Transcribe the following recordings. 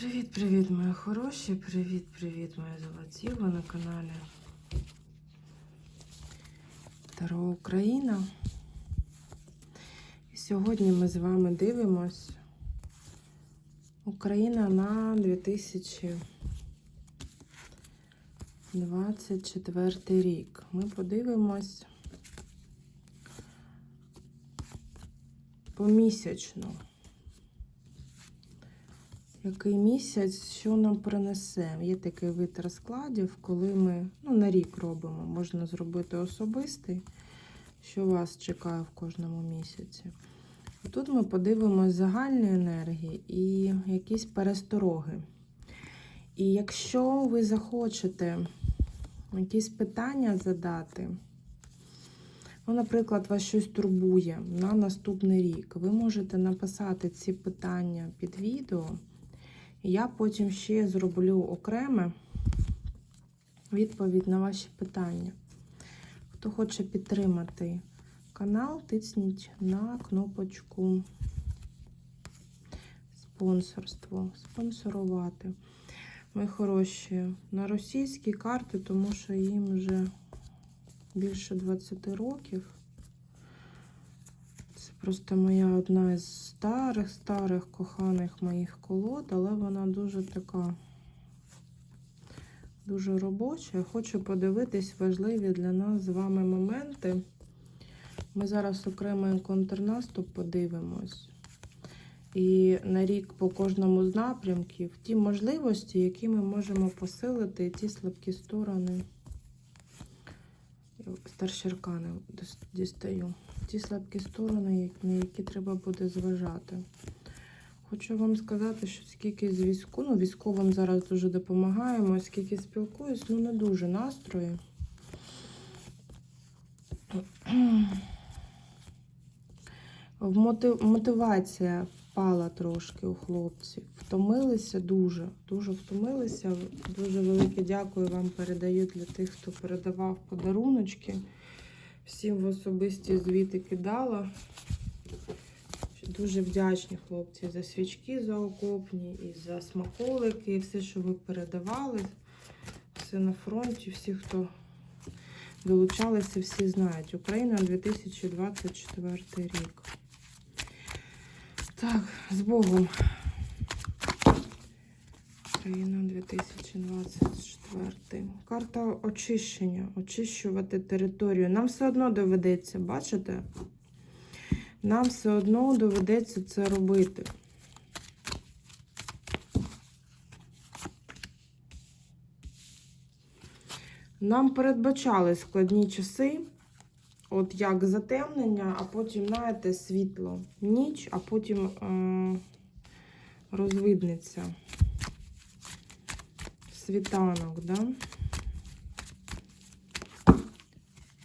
Привіт-привіт, мої хороші! Привіт-привіт, мої золоті! Ви на каналі Таро Україна. І сьогодні ми з вами дивимось Україна на 2024 рік. Ми подивимось помісячно. Який місяць, що нам принесе? Є такий вид розкладів, коли ми ну, на рік робимо. Можна зробити особистий, що вас чекає в кожному місяці. Тут ми подивимось загальні енергії і якісь перестороги. І якщо ви захочете якісь питання задати, ну, наприклад, вас щось турбує на наступний рік, ви можете написати ці питання під відео. Я потім ще зроблю окреме відповідь на ваші питання. Хто хоче підтримати канал, тисніть на кнопочку спонсорство, спонсорувати. Мої хороші на російські карти, тому що їм вже більше 20 років. Просто моя одна із старих-старих коханих моїх колод, але вона дуже така, дуже робоча. Хочу подивитись важливі для нас з вами моменти. Ми зараз окремий контрнаступ подивимось. І на рік по кожному з напрямків ті можливості, які ми можемо посилити, ті слабкі сторони. Старші аркани дістаю ті слабкі сторони, на які треба буде зважати. Хочу вам сказати, що скільки з війську, ну військовим зараз дуже допомагаємо, скільки спілкуюсь, ну не дуже настрої. Мотив... Мотивація впала трошки у хлопців. Втомилися дуже, дуже втомилися. Дуже велике дякую вам передаю для тих, хто передавав подаруночки. Всім в особисті звіти кидала. Дуже вдячні хлопці за свічки за окопні, і за смаколики, і все, що ви передавали. Все на фронті, всі, хто долучалися, всі знають. Україна 2024 рік. Так, з Богом. Україна 2024. Карта очищення. Очищувати територію. Нам все одно доведеться, бачите? Нам все одно доведеться це робити. Нам передбачали складні часи, от як затемнення, а потім, знаєте, світло, ніч, а потім е розвиднеться світанок, да?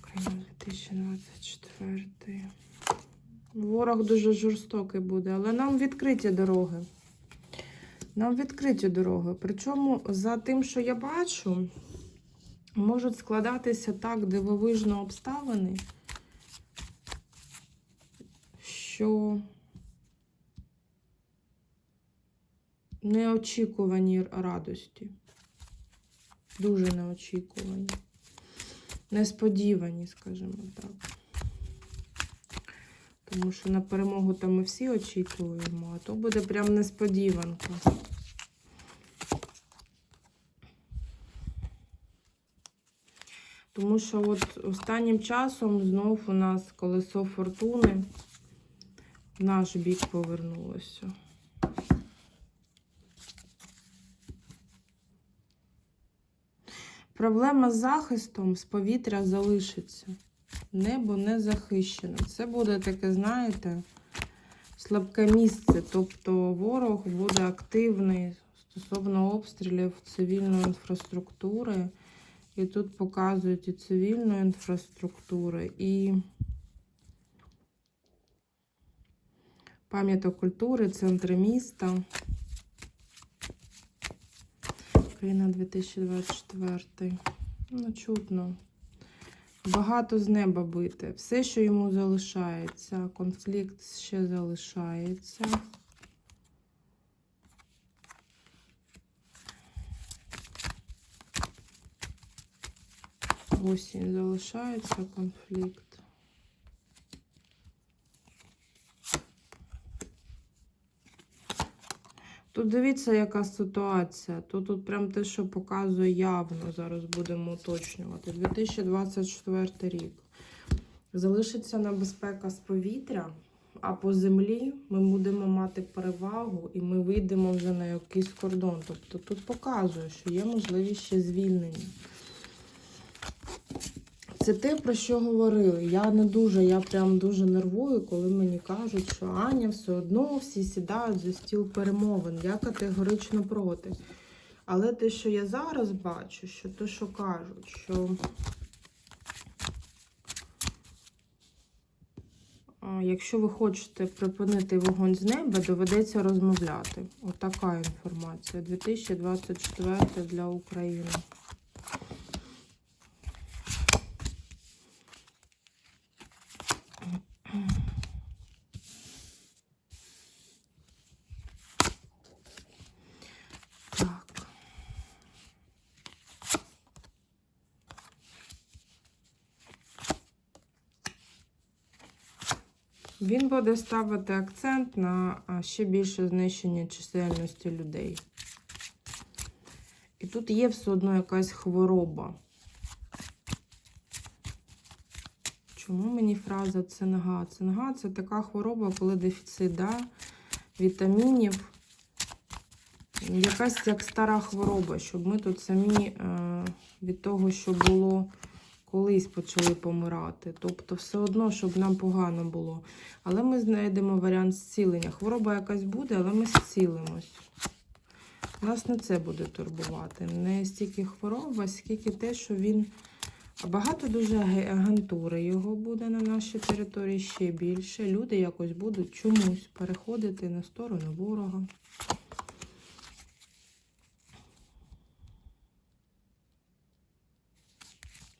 Україна 2024. Ворог дуже жорстокий буде, але нам відкриті дороги. Нам відкриті дороги. Причому за тим, що я бачу, можуть складатися так дивовижно обставини, що неочікувані радості. Дуже неочікувані. Несподівані, скажімо так. Тому що на перемогу там ми всі очікуємо, а то буде прям несподіванка. Тому що от останнім часом знов у нас колесо фортуни в наш бік повернулося. Проблема з захистом з повітря залишиться. Небо не захищене. Це буде таке, знаєте, слабке місце. Тобто ворог буде активний стосовно обстрілів цивільної інфраструктури. І тут показують і цивільну інфраструктуру, і пам'яток культури, центри міста. Україна 2024. Ну, чутно. Багато з неба бити. Все, що йому залишається. Конфлікт ще залишається. Осінь залишається конфлікт. Дивіться, яка ситуація. Тут, тут прям те, що показує явно, зараз будемо уточнювати. 2024 рік. Залишиться небезпека з повітря, а по землі ми будемо мати перевагу і ми вийдемо вже на якийсь кордон. Тобто тут показує, що є можливість ще звільнення. Це те, про що говорили. Я не дуже, я прям дуже нервую, коли мені кажуть, що Аня все одно всі сідають за стіл перемовин. Я категорично проти. Але те, що я зараз бачу, що те, що кажуть, що якщо ви хочете припинити вогонь з неба, доведеться розмовляти. Отака інформація. 2024 для України. Буде ставити акцент на ще більше знищення чисельності людей. І тут є все одно якась хвороба. Чому мені фраза цинга? Цинга це така хвороба, коли дефіцит да, вітамінів. Якась як стара хвороба, щоб ми тут самі е, від того, що було колись почали помирати. Тобто, все одно, щоб нам погано було. Але ми знайдемо варіант зцілення. Хвороба якась буде, але ми зцілимось. Нас не це буде турбувати. Не стільки хвороба, скільки те, що він. Багато дуже агентури його буде на нашій території ще більше. Люди якось будуть чомусь переходити на сторону ворога.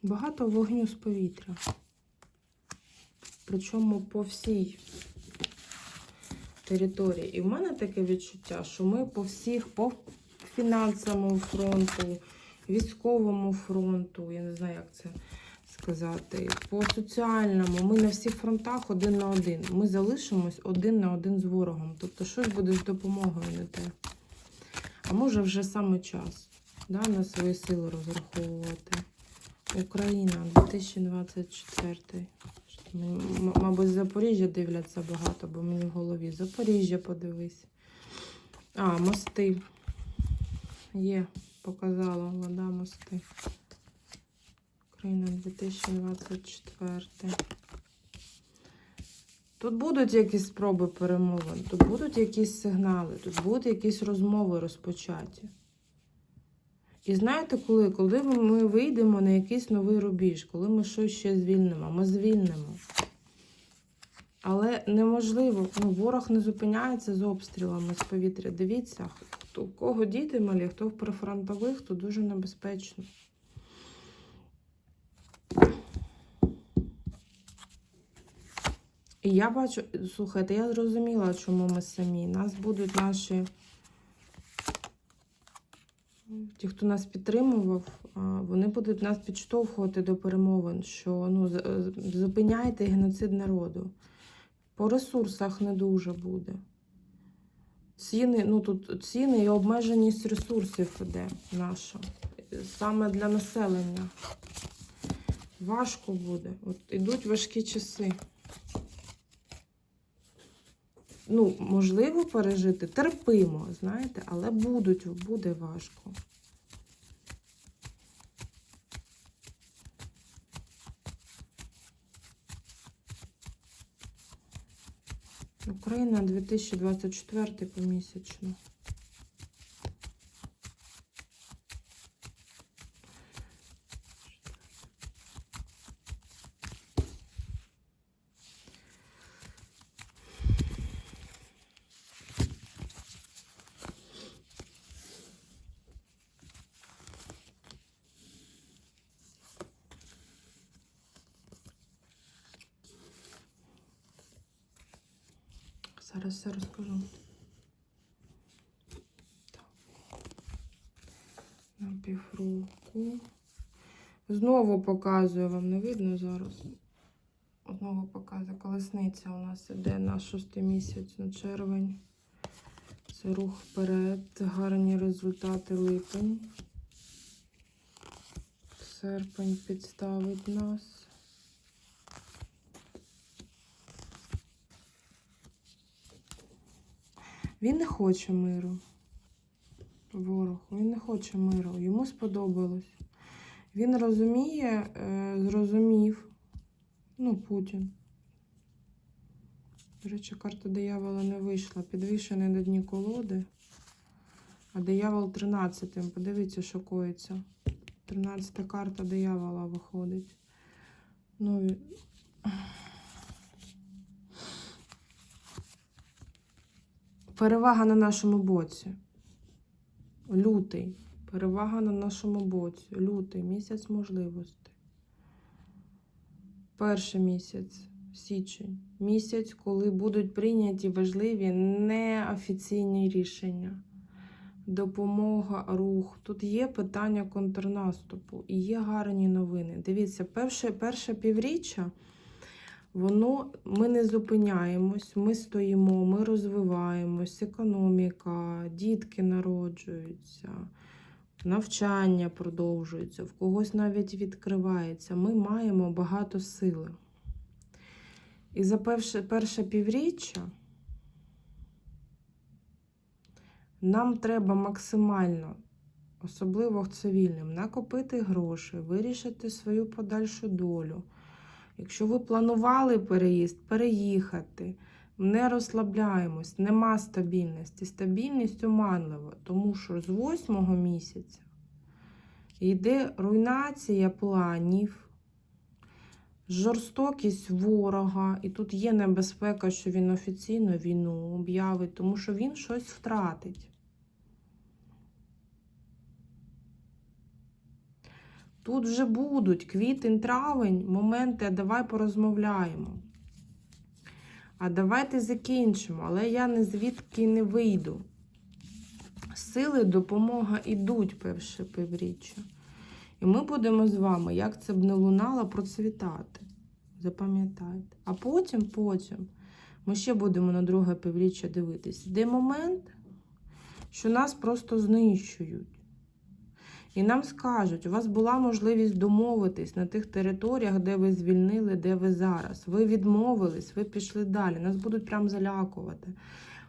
Багато вогню з повітря. Причому по всій території. І в мене таке відчуття, що ми по всіх, по фінансовому фронту, військовому фронту, я не знаю, як це сказати, по соціальному, ми на всіх фронтах один на один. Ми залишимось один на один з ворогом. Тобто щось буде з допомогою не те. А може вже саме час да, на свої сили розраховувати. Україна 2024. М- Мабуть, Запоріжжя дивляться багато, бо мені в голові. Запоріжжя подивись. А, мости. Є, показала вода мости. Україна 2024. Тут будуть якісь спроби перемовин, тут будуть якісь сигнали, тут будуть якісь розмови розпочаті. І знаєте коли? Коли ми вийдемо на якийсь новий рубіж, коли ми щось ще звільнимо, ми звільнимо. Але неможливо, ну, ворог не зупиняється з обстрілами з повітря. Дивіться, хто, у кого діти малі, хто в прифронтових, то дуже небезпечно. І я бачу, слухайте, я зрозуміла, чому ми самі. Нас будуть наші. Ті, хто нас підтримував, вони будуть нас підштовхувати до перемовин, що ну, з- зупиняйте геноцид народу. По ресурсах не дуже буде. Ціни, ну тут ціни і обмеженість ресурсів іде наша. Саме для населення. Важко буде. От ідуть важкі часи. Ну, можливо, пережити терпимо, знаєте, але будуть, буде важко. Україна 2024 помісячно. Зараз все розкажу. Так. Півроку. Знову показую вам, не видно зараз. Знову показую, колесниця у нас іде на шостий місяць, на червень. Це рух вперед, гарні результати липень. Серпень підставить нас. Він не хоче миру. Ворог, він не хоче миру. Йому сподобалось. Він розуміє, е, зрозумів, ну, Путін. До речі, карта диявола не вийшла. Підвішений на дні колоди. А диявол 13-м. Подивіться, що коїться. 13 карта диявола виходить. Ну, Перевага на нашому боці. Лютий. Перевага на нашому боці. Лютий місяць можливостей. Перший місяць, січень. Місяць, коли будуть прийняті важливі неофіційні рішення. Допомога, рух. Тут є питання контрнаступу і є гарні новини. Дивіться, перше, перше півріччя, воно ми не зупиняємось, ми стоїмо, ми розвиваємось, економіка, дітки народжуються, навчання продовжується, в когось навіть відкривається. Ми маємо багато сили. І за перше, перше півріччя нам треба максимально, особливо цивільним, накопити гроші, вирішити свою подальшу долю. Якщо ви планували переїзд, переїхати, не розслабляємось, нема стабільності. Стабільність оманлива, тому що з восьмого місяця йде руйнація планів, жорстокість ворога, і тут є небезпека, що він офіційно війну об'явить, тому що він щось втратить. Тут вже будуть квітень, травень, моменти, а давай порозмовляємо. А давайте закінчимо, але я не звідки не вийду. Сили, допомога ідуть перше півріччя. І ми будемо з вами, як це б не лунало, процвітати. Запам'ятайте. А потім, потім, ми ще будемо на друге півріччя дивитись. Де момент, що нас просто знищують. І нам скажуть, у вас була можливість домовитись на тих територіях, де ви звільнили, де ви зараз. Ви відмовились, ви пішли далі. Нас будуть прям залякувати.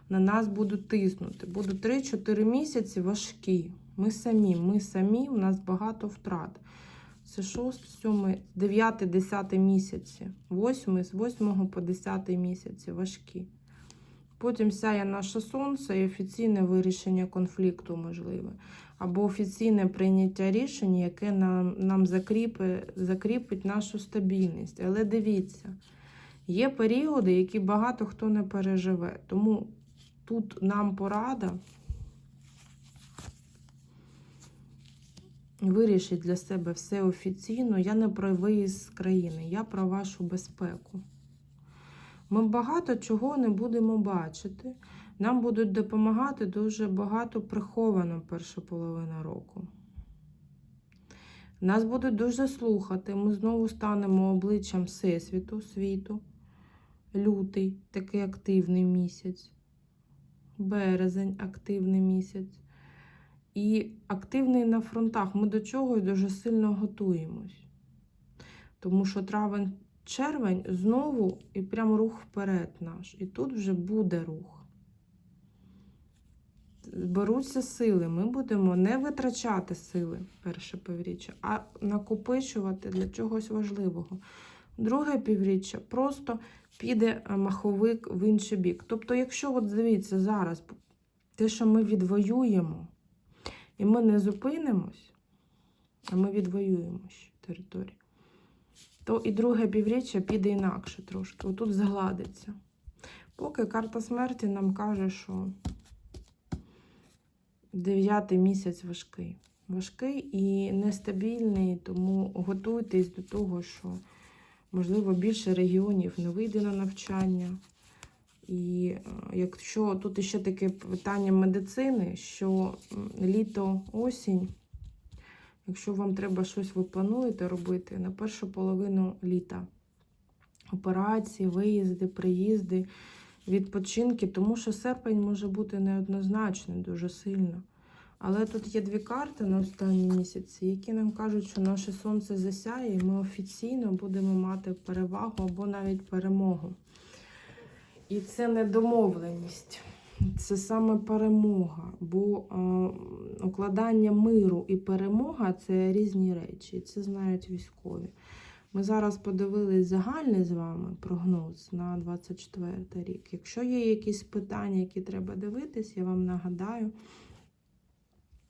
На нас будуть тиснути. Будуть 3-4 місяці важкі. Ми самі, ми самі, у нас багато втрат. Це 6, 7, 9, 10 місяці. 8, з 8 по 10 місяці важкі. Потім сяє наше сонце і офіційне вирішення конфлікту можливе. Або офіційне прийняття рішень, яке нам, нам закріпи, закріпить нашу стабільність. Але дивіться, є періоди, які багато хто не переживе. Тому тут нам порада вирішить для себе все офіційно. Я не про виїзд з країни, я про вашу безпеку. Ми багато чого не будемо бачити. Нам будуть допомагати дуже багато приховано перша половина року. Нас будуть дуже слухати. Ми знову станемо обличчям Всесвіту, світу. Лютий такий активний місяць. Березень активний місяць. І активний на фронтах. Ми до чогось дуже сильно готуємось. Тому що травень, червень знову і прям рух вперед наш. І тут вже буде рух беруться сили. Ми будемо не витрачати сили перше півріччя, а накопичувати для чогось важливого. Друге півріччя просто піде е, маховик в інший бік. Тобто, якщо от дивіться зараз, те, що ми відвоюємо, і ми не зупинимось, а ми відвоюємо територію, то і друге півріччя піде інакше трошки. Отут згладиться. Поки карта смерті нам каже, що Дев'ятий місяць важкий. Важкий і нестабільний, тому готуйтесь до того, що, можливо, більше регіонів не вийде на навчання. І е, якщо тут ще таке питання медицини, що літо, осінь, Якщо вам треба щось ви плануєте робити на першу половину літа. Операції, виїзди, приїзди, відпочинки, тому що серпень може бути неоднозначним дуже сильно. Але тут є дві карти на останні місяці, які нам кажуть, що наше сонце засяє, і ми офіційно будемо мати перевагу або навіть перемогу. І це не домовленість, це саме перемога. Бо е, укладання миру і перемога це різні речі, це знають військові. Ми зараз подивились загальний з вами прогноз на 24 рік. Якщо є якісь питання, які треба дивитись, я вам нагадаю,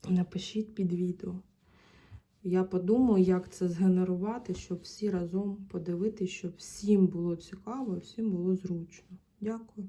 напишіть під відео. Я подумаю, як це згенерувати, щоб всі разом подивитися, щоб всім було цікаво всім було зручно. Дякую.